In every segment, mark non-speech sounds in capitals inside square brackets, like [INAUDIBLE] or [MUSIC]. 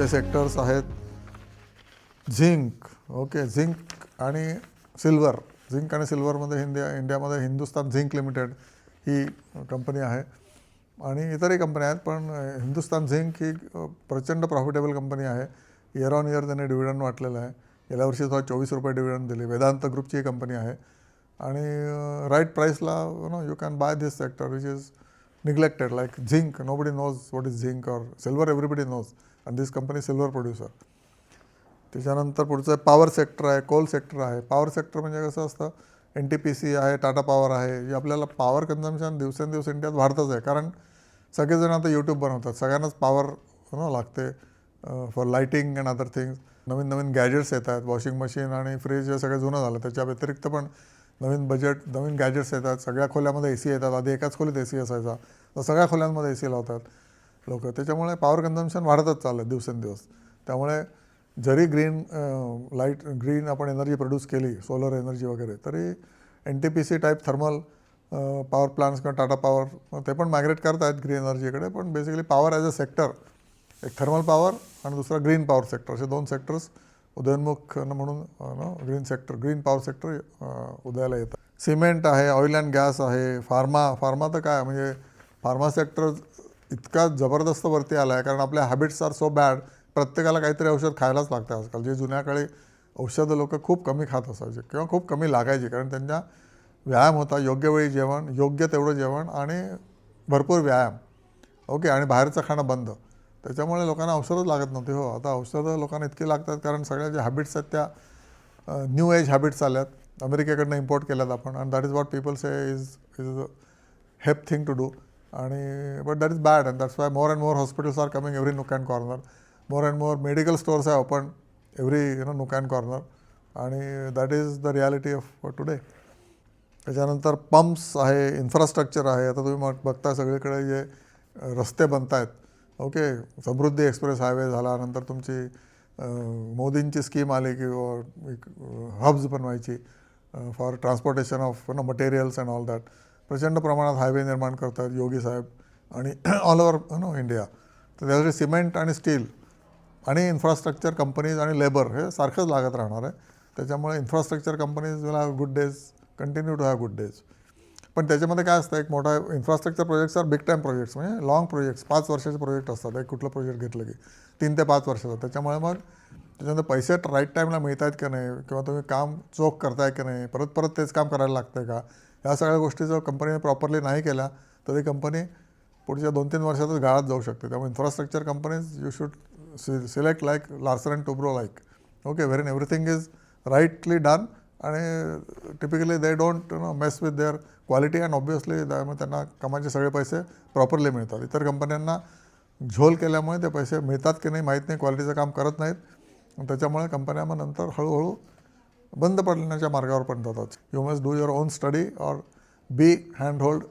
पुढचे सेक्टर्स आहेत. Zinc okay zinc आणि सिल्वर झिंक आणि सिल्वरमध्ये हिंदिया इंडियामध्ये हिंदुस्तान झिंक लिमिटेड ही कंपनी आहे. आणि इतरही कंपन्या आहेत पण हिंदुस्तान झिंक ही प्रचंड प्रॉफिटेबल कंपनी आहे. इयर ऑन इयर त्यांनी डिव्हिडंड वाटलेलं आहे. गेल्या वर्षी सुद्धा चोवीस रुपये डिव्हिडंड दिली. वेदांत ग्रुपची ही कंपनी आहे. आणि right प्राईसला no you can buy this sector which is neglected like zinc. Nobody knows knows what is zinc silver, silver knows. Knows and this company silver producer त्याच्यानंतर पुढचं पॉवर सेक्टर आहे coal sector आहे. Power sector म्हणजे कसं असतं? N T P C आहे Tata power आहे. जे आपल्याला पॉवर कन्झम्पशन दिवसेंदिवस इंडियात वाढतच आहे. कारण सगळेजण आता यूट्यूब बनवतात. सगळ्यांनाच पॉवर नो लागते for lighting and other things नवीन नवीन गॅजेट्स येत आहेत वॉशिंग मशीन आणि फ्रीज हे सगळं जुनं झालं. त्याच्या व्यतिरिक्त पण नवीन बजेट नवीन गॅजेट्स येतात. सगळ्या खोल्यामध्ये ए सी येतात. आधी एकाच खोलीत ए सी असायचा. सगळ्या खोल्यांमध्ये ए सी लावतात लोक त्याच्यामुळे पॉवर कन्झम्पशन वाढतच चाललं दिवसेंदिवस. त्यामुळे जरी ग्रीन लाइट ग्रीन आपण एनर्जी प्रोड्यूस केली सोलर एनर्जी वगैरे तरी N T P C type thermal power plants किंवा टाटा पॉवर ते पण मायग्रेट करत आहेत ग्रीन एनर्जीकडे पण basically power as a sector एक थर्मल पॉवर आणि दुसरा ग्रीन पॉवर सेक्टर असे दोन सेक्टर्स उदयोन्मुख म्हणून green sector green power sector उदयाला येतात. सिमेंट आहे ऑइल अँड गॅस आहे फार्मा फार्मा तर काय म्हणजे फार्मा सेक्टर इतका जबरदस्त वरती आला आहे कारण आपल्या हॅबिट्स आर सो बॅड प्रत्येकाला काहीतरी औषध खायलाच लागतं आजकाल. जे जुन्या काळी औषधं लोक खूप कमी खात असायचे किंवा खूप कमी लागायचे कारण त्यांच्या व्यायाम होता योग्य वेळी जेवण योग्य तेवढं जेवण आणि भरपूर व्यायाम. ओके आणि बाहेरचं खाणं बंद. त्याच्यामुळे लोकांना औषधच लागत नव्हती. हो आता औषधं लोकांना इतकी लागतात कारण सगळ्या ज्या हॅबिट्स आहेत त्या न्यू एज हॅबिट्स आल्यात. अमेरिकेकडनं इम्पोर्ट केल्यात आपण. And that is what people say is is hip thing to do आणि but that is bad and that's why more and more hospitals are coming every nook and corner more and more medical stores आहे open every you know nook and corner आणि that is the reality of today त्याच्यानंतर pumps आहे infrastructure आहे. आता तुम्ही मग बघता सगळीकडे जे रस्ते बनत आहेत ओके समृद्धी एक्सप्रेस हायवे झाला नंतर तुमची मोदींची स्कीम आली की एक हब्स बनवायची for transportation of no materials and all that प्रचंड प्रमाणात हायवे निर्माण करतात योगी साहेब आणि ऑल ओव्हर नो इंडिया तर त्यासाठी सिमेंट आणि स्टील आणि इन्फ्रास्ट्रक्चर कंपनीज आणि लेबर हे सारखंच लागत राहणार आहे. त्याच्यामुळे infrastructure companies will have good days continue to have good days पण त्याच्यामध्ये काय असतं एक मोठा infrastructure projects are big time projects म्हणजे लॉंग प्रोजेक्ट्स पाच वर्षाचे प्रोजेक्ट असतात. एक कुठलं प्रोजेक्ट घेतलं की तीन ते पाच वर्षाचा. त्याच्यामुळे मग त्याच्यानंतर पैसे राईट टाईमला मिळत आहेत की नाही? किंवा तुम्ही काम चोख करताय की नाही? परत परत तेच काम करायला लागतंय का? ह्या सगळ्या गोष्टी जर कंपनीने प्रॉपरली नाही केल्या तर ती कंपनी पुढच्या दोन तीन वर्षातच गाळात जाऊ शकते. त्यामुळे infrastructure companies you should select like Larsen and Toubro like okay where in everything is rightly done आणि typically they don't no mess with their quality and obviously त्यामुळे त्यांना कमाचे सगळे पैसे प्रॉपरली मिळतात. इतर कंपन्यांना झोल केल्यामुळे ते पैसे मिळतात की नाही माहीत नाही क्वालिटीचं काम करत नाहीत. त्याच्यामुळे कंपन्या मग नंतर हळूहळू बंद पडण्याच्या मार्गावर पण जातात. You must do your own study or be hand hold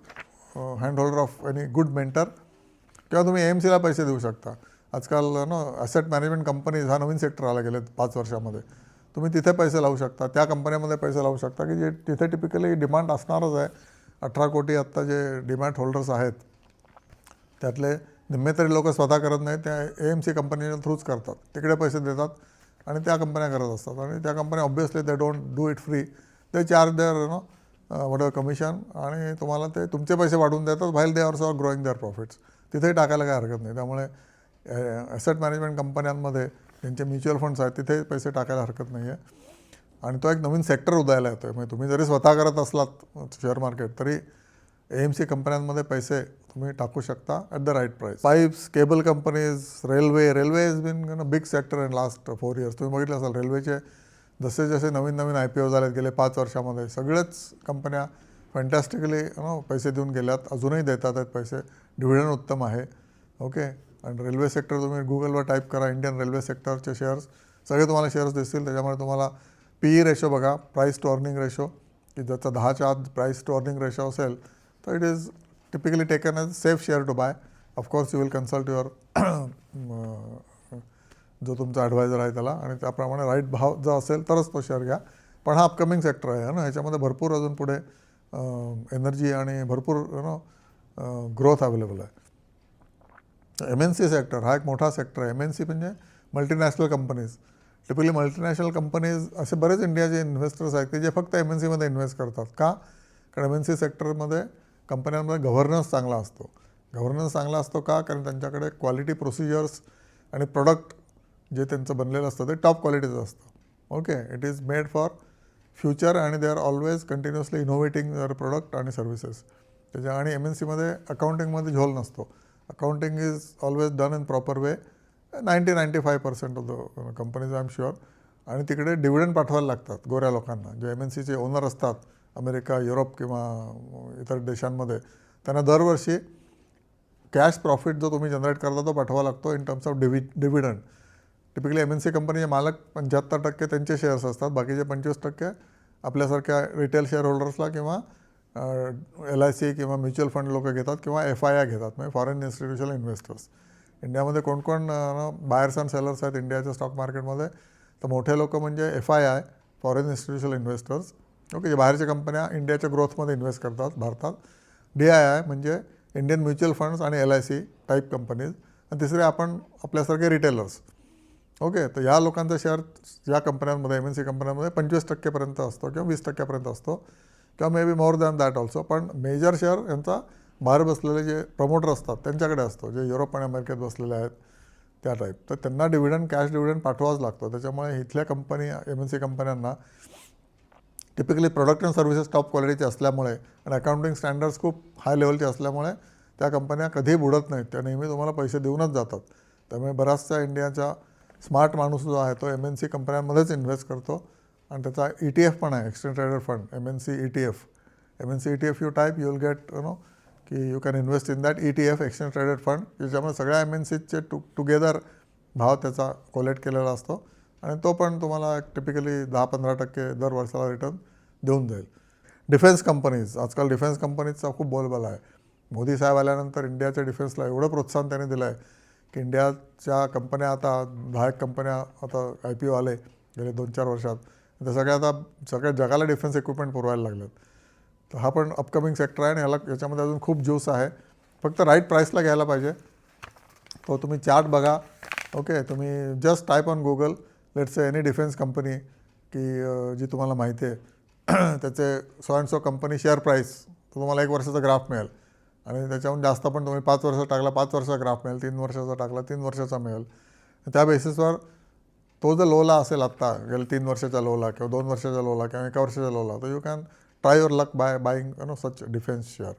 hand holder of any good mentor किंवा तुम्ही एम सीला पैसे देऊ शकता. आजकाल नो ॲसेट मॅनेजमेंट कंपनीज हा नवीन सेक्टर आला गेले पाच वर्षामध्ये. तुम्ही तिथे पैसे लावू शकता. त्या कंपन्यामध्ये पैसे लावू शकता की जे तिथे टिपिकली डिमांड असणारच आहे. अठरा कोटी आत्ता जे डिमांड होल्डर्स आहेत त्यातले निम्मे तरी लोक स्वतः करत नाही त्या ए एम सी कंपनीच्या थ्रूच करतात. तिकडे पैसे देतात. आणि त्या कंपन्या करत असतात. आणि त्या कंपन्या obviously they don't do it free ते charge their no what commission आणि तुम्हाला ते तुमचे पैसे वाढवून देतात while they are are growing their profits तिथेही टाकायला काही हरकत नाही. त्यामुळे ॲसेट मॅनेजमेंट कंपन्यांमध्ये ज्यांचे म्युच्युअल फंड्स आहेत तिथे पैसे टाकायला हरकत नाही आहे आणि तो एक नवीन सेक्टर उदयाला येतो आहे म्हणजे तुम्ही जरी स्वतः करत असलात शेअर मार्केट तरी ए एम सी कंपन्यांमध्ये पैसे तुम्ही टाकू शकता at the right price pipes cable companies railway railway is been big sector in last four years तुम्ही बघितलं असाल रेल्वेचे जसे जसे नवीन नवीन आय पी ओ झालेत गेले पाच वर्षामध्ये सगळेच कंपन्या फॅन्टॅस्टिकली नो पैसे देऊन गेल्यात. अजूनही देतात आहेत पैसे. डिव्हिडंड उत्तम आहे. ओके आणि रेल्वे सेक्टर तुम्ही गुगलवर टाईप करा इंडियन रेल्वे सेक्टरचे शेअर्स सगळे तुम्हाला शेअर्स दिसतील. त्याच्यामुळे तुम्हाला पी ई रेशो बघा प्राईस टू अर्निंग रेशो की ज्याचा दहाच्या आत प्राईस टू अर्निंग रेशो असेल तर it is typically as safe safe share to buy of course you will consult your जो तुमचा ॲडवायझर आहे त्याला आणि त्याप्रमाणे राईट भाव जो असेल तरच तो शेअर घ्या. पण हा अपकमिंग सेक्टर आहे ना? ह्याच्यामध्ये भरपूर अजून पुढे एनर्जी आणि भरपूर यु नो ग्रोथ अवेलेबल आहे. एम एन सी सेक्टर हा एक मोठा सेक्टर आहे. एम एन सी म्हणजे multinational companies typically multinational companies असे बरेच इंडियाचे इन्व्हेस्टर्स आहेत की जे फक्त एम एन सीमध्ये इन्व्हेस्ट करतात. का? कारण एम एन सी सेक्टरमध्ये कंपन्यांमध्ये गव्हर्नन्स चांगला असतो. गव्हर्नन्स चांगला असतो का? कारण त्यांच्याकडे क्वालिटी प्रोसिजर्स आणि प्रोडक्ट जे त्यांचं बनलेलं असतं ते टॉप क्वालिटीचं असतं. Okay it is made for future आणि they are always continuously innovating your product आणि सर्व्हिसेस त्याच्या आणि एम एन सीमध्ये अकाउंटिंगमध्ये झोल नसतो. Accounting is always done in proper way ninety ninety five percent of the companies I am sure आणि तिकडे डिव्हिडंड पाठवायला लागतात गोऱ्या लोकांना. जे एम एन सीचे ओनर असतात अमेरिका युरोप किंवा इतर देशांमध्ये त्यांना दरवर्षी कॅश प्रॉफिट जो तुम्ही जनरेट करता तो पाठवा लागतो in terms of डिवि dividend. Typically M N C कंपनीचे मालक पंच्याहत्तर टक्के त्यांचे शेअर्स असतात बाकीचे पंचवीस टक्के आपल्यासारख्या रिटेल शेअर होल्डर्सला किंवा एल आय सी किंवा म्युच्युअल फंड लोक घेतात किंवा एफ आय आय घेतात म्हणजे फॉरेन इन्स्टिट्यूशनल इन्व्हेस्टर्स इंडियामध्ये कोण कोण बायर्स अँड सेलर्स आहेत इंडियाच्या स्टॉक मार्केटमध्ये तर मोठे लोक म्हणजे F I I foreign institutional investors okay जे बाहेरच्या कंपन्या इंडियाच्या ग्रोथमध्ये इन्व्हेस्ट करतात भारतात. डी आय आय म्हणजे इंडियन म्युच्युअल फंड्स आणि L I C type companies आणि तिसरे आपण आपल्यासारखे रिटेलर्स ओके तर या लोकांचा शेअर या कंपन्यांमध्ये एम एन सी कंपन्यांमध्ये पंचवीस टक्केपर्यंत असतो किंवा वीस टक्क्यापर्यंत असतो. किंवा maybe more than that also पण मेजर शेअर यांचा बाहेर बसलेले जे प्रमोटर असतात त्यांच्याकडे असतो. जे युरोप आणि अमेरिकेत बसलेले आहेत त्या टाईप तर त्यांना डिव्हिडंड कॅश डिव्हिडंड पाठवावाच लागतो. त्याच्यामुळे इथल्या कंपनी एम एन सी कंपन्यांना typically product and services top क्वालिटीचे असल्यामुळे आणि अकाउंटिंग स्टँडर्ड्स खूप हाय लेवलचे असल्यामुळे त्या कंपन्या कधीही बुडत नाहीत. त्या नेहमी तुम्हाला पैसे देऊनच जातात. त्यामुळे बराचसा इंडियाचा स्मार्ट माणूस जो आहे तो एम एन सी कंपन्यांमध्येच इन्व्हेस्ट करतो. आणि त्याचा ई टी एफ पण आहे extend trader fund M N C E T F M N C E T F you type you will get you know की you can invest in that E T F exchange traded fund ज्याच्यामुळे सगळ्या M N सीचे to together भाव त्याचा collect केलेला असतो. आणि तो पण तुम्हाला टिपिकली दहा पंधरा टक्के दर वर्षाला रिटर्न देऊन जाईल डिफेन्स कंपनीज आजकाल डिफेन्स कंपनीजचा खूप बोलबाला आहे. मोदी साहेब आल्यानंतर इंडियाच्या डिफेन्सला एवढं प्रोत्साहन त्यांनी दिलं आहे की इंडियाच्या कंपन्या आता दहा एक कंपन्या आता आय पी ओ आले गेले दोन चार वर्षात. तर सगळ्या आता सगळ्या जगाला डिफेन्स इक्विपमेंट पुरवायला लागलेत. तर हा पण अपकमिंग सेक्टर आहे आणि ह्याला याच्यामध्ये अजून खूप ज्यूस आहे. फक्त राईट प्राईसला घ्यायला पाहिजे. तो तुम्ही चार्ट बघा. ओके तुम्ही just type on Google let's any defence company की जी तुम्हाला माहिती आहे. [CLEARS THROAT] त्याचे so and so company share price तो तुम्हाला एक वर्षाचा ग्राफ मिळेल. आणि त्याच्याहून जास्त पण तुम्ही पाच वर्ष टाकला पाच वर्षाचा ग्राफ मिळेल तीन वर्षाचा टाकला तीन वर्षाचा मिळेल. त्या बेसिसवर तो जर लोला असेल आत्ता गेल्या तीन वर्षाच्या लोला किंवा दोन वर्षाच्या लोला किंवा एका वर्षाच्या लोला तर you can try your luck by buying you know such defence share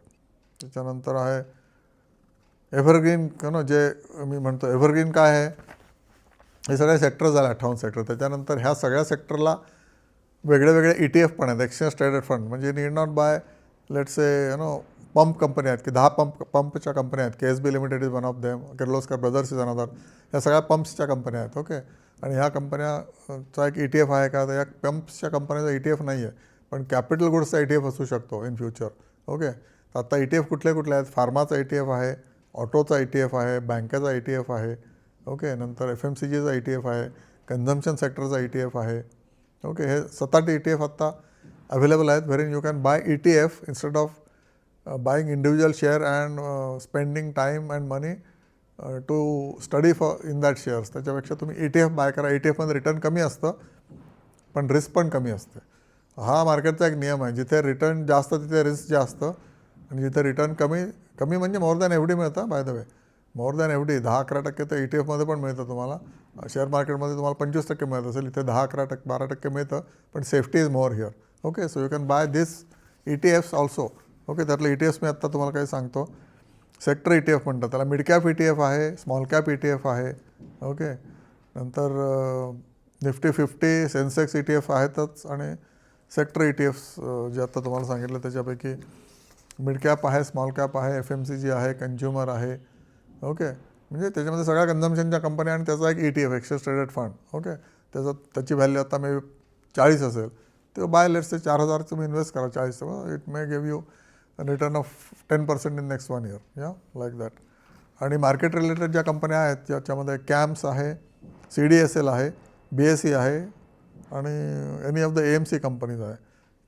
त्याच्यानंतर आहे एव्हरग्रीन नो जे मी म्हणतो एव्हरग्रीन काय आहे? हे सगळे सेक्टर झाले अठ्ठावन्न सेक्टर त्याच्यानंतर ह्या सगळ्या सेक्टरला वेगळे वेगळे ई टी एफ पण आहेत एक्सचेंज ट्रेडेड फंड म्हणजे need not buy let's A you know pump company आहेत की दहा पंप पंपच्या कंपन्या आहेत K S B limited is one of them Kirloskar Brothers is another ह्या सगळ्या पंप्सच्या कंपन्या आहेत ओके आणि ह्या कंपन्याचा एक ई टी एफ आहे का तर या पंप्सच्या कंपन्याचा ई टी एफ नाही आहे पण कॅपिटल गुड्सचा ई टी एफ असू शकतो इन फ्युचर ओके तर आता ई टी एफ कुठले कुठले आहेत फार्माचा ई टी एफ आहे ऑटोचा ई टी एफ आहे बँकेचा ई टी एफ आहे ओके नंतर एफ एम सी जीचा ई टी एफ आहे कन्झम्शन सेक्टरचा ई टी एफ आहे ओके हे सात आठ ई टी एफ आत्ता अवेलेबल आहेत wherein you can buy E T F instead of buying individual share and spending time and money to study for in that shares त्याच्यापेक्षा तुम्ही E T F buy करा. E T एफमध्ये return कमी असतं पण risk पण कमी असते. हा मार्केटचा एक नियम आहे. जिथे रिटर्न जास्त तिथे रिस्क जास्त. आणि जिथे रिटर्न कमी कमी म्हणजे मोर दॅन एफ डी मिळतं by the way more than F D दहा अकरा टक्के तर ई टी एफमध्ये पण मिळतं तुम्हाला. शेअर मार्केटमध्ये तुम्हाला पंचवीस टक्के मिळत असेल. इथे दहा अकरा टक्के बारा टक्के मिळतं पण safety is more here okay so you can buy this E T Fs also okay त्यातलं ई टी एफ्स मी आत्ता तुम्हाला काही सांगतो. सेक्टर ई टी एफ म्हणतात त्याला. Mid cap E T F आहे small cap E T F आहे. ओके नंतर Nifty fifty Sensex E T F आहेतच आणि सेक्टर ई टी एफ्स जे आत्ता तुम्हाला सांगितलं त्याच्यापैकी मिड कॅप आहे स्मॉल कॅप आहे एफ एम सी जी आहे कन्झ्युमर आहे. ओके. म्हणजे त्याच्यामध्ये सगळ्या कन्झम्शनच्या कंपन्या आणि त्याचा एक E T F exchange traded fund okay. त्याचं त्याची व्हॅल्यू आता मे चाळीस असेल. तो बाय लेट्स ते चार हजार तुम्ही इन्व्हेस्ट करा चाळीस. It may give you return of ten percent in next one year या लाईक दॅट आणि मार्केट रिलेटेड ज्या कंपन्या आहेत ज्याच्यामध्ये कॅम्प्स आहे सी डी एस एल आहे बी एस सी आहे आणि any of the A M C companies आहे.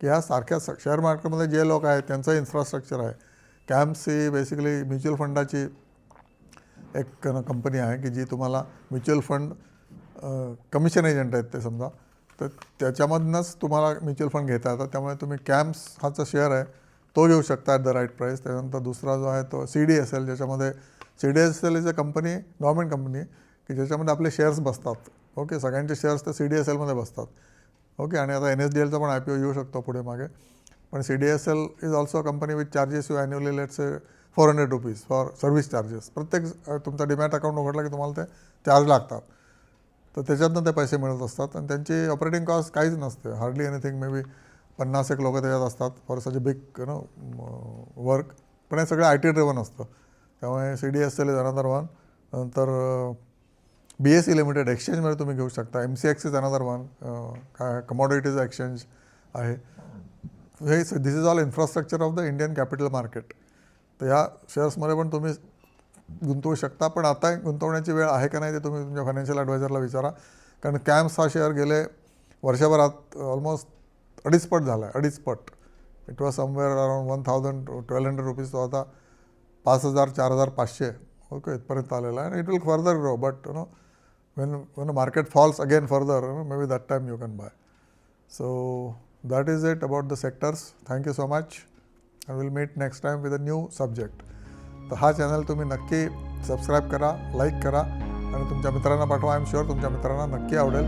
की ह्या सारख्या शेअर मार्केटमध्ये जे लोक आहेत त्यांचं इन्फ्रास्ट्रक्चर आहे. कॅम्प्स ही बेसिकली म्युच्युअल फंडाची एक कंपनी आहे की जी तुम्हाला म्युच्युअल फंड कमिशन एजंट आहेत ते समजा. तर त्याच्यामधनंच तुम्हाला म्युच्युअल फंड घेता येतात त्यामुळे तुम्ही कॅम्प्स हाचा शेअर आहे तो घेऊ शकता ॲट द राईट प्राईस त्यानंतर दुसरा जो आहे तो सी डी एस एल ज्याच्यामध्ये C D S L is a company government company की ज्याच्यामध्ये आपले शेअर्स बसतात. ओके सगळ्यांचे शेअर्स तर सी डी एस एलमध्ये बसतात. ओके आणि आता एन एस डी एलचा पण आय पी ओ येऊ शकतो पुढे मागे. पण C D S L is also a company with charges you annually let's four hundred rupees for service charges. प्रत्येक तुमचा डिमॅट अकाउंट उघडला की तुम्हाला ते चार्ज लागतात. तर त्याच्यातनं ते पैसे मिळत असतात आणि त्यांची ऑपरेटिंग कॉस्ट काहीच नसते. हार्डली एनिथिंग मे बी पन्नास एक लोक त्याच्यात असतात for such a big you know work. पण हे सगळं आय टी ड्रिवन असतं. त्यामुळे C D S L is one नंतर बी एस सी लिमिटेड एक्सचेंजमध्ये तुम्ही घेऊ शकता. M C X is another one काय कमॉडिटीज एक्सचेंज आहे. हे this is all infrastructure of the Indian capital market तर ह्या शेअर्समध्ये पण तुम्ही गुंतवू शकता पण आता गुंतवण्याची वेळ आहे का नाही ते तुम्ही तुमच्या फायनान्शियल ॲडवायझरला विचारा. कारण कॅम्प्स हा शेअर गेले वर्षभरात ऑलमोस्ट अडीचपट झाला आहे अडीचपट. It was somewhere around one thousand twelve hundred rupees तो आता पाच हजार चार हजार पाचशे ओके इथपर्यंत आलेला आहे. आणि it will further grow but you know when when market falls again further you know may be that time you can buy so that is it about the sectors thank you so much I will meet next time with a new subject तर हा channel तुम्ही नक्की subscribe करा like करा आणि तुमच्या मित्रांना पाठवा. आय एम शुअर तुमच्या मित्रांना नक्की आवडेल.